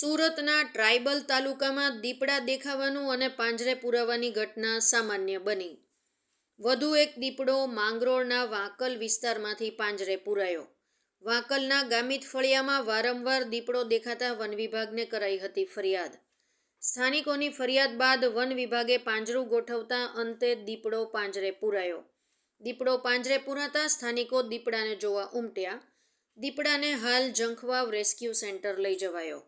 સુરતના ટ્રાઇબલ તાલુકામાં દીપડા દેખાવાનું અને પાંજરે પુરાવાની ઘટના સામાન્ય બની. વધુ એક દીપડો માંગરોળના વાંકલ વિસ્તારમાંથી પાંજરે પુરાયો. વાંકલના ગામિત ફળિયામાં વારંવાર દીપડો દેખાતા વન વિભાગને કરાઈ હતી ફરિયાદ. સ્થાનિકોની ફરિયાદ બાદ વન વિભાગે પાંજરું ગોઠવતા અંતે દીપડો પાંજરે પુરાયો. દીપડો પાંજરે પુરાતા સ્થાનિકો દીપડાને જોવા ઉમટ્યા. દીપડાને હાલ જંખવાવ રેસ્ક્યુ સેન્ટર લઈ જવાયો.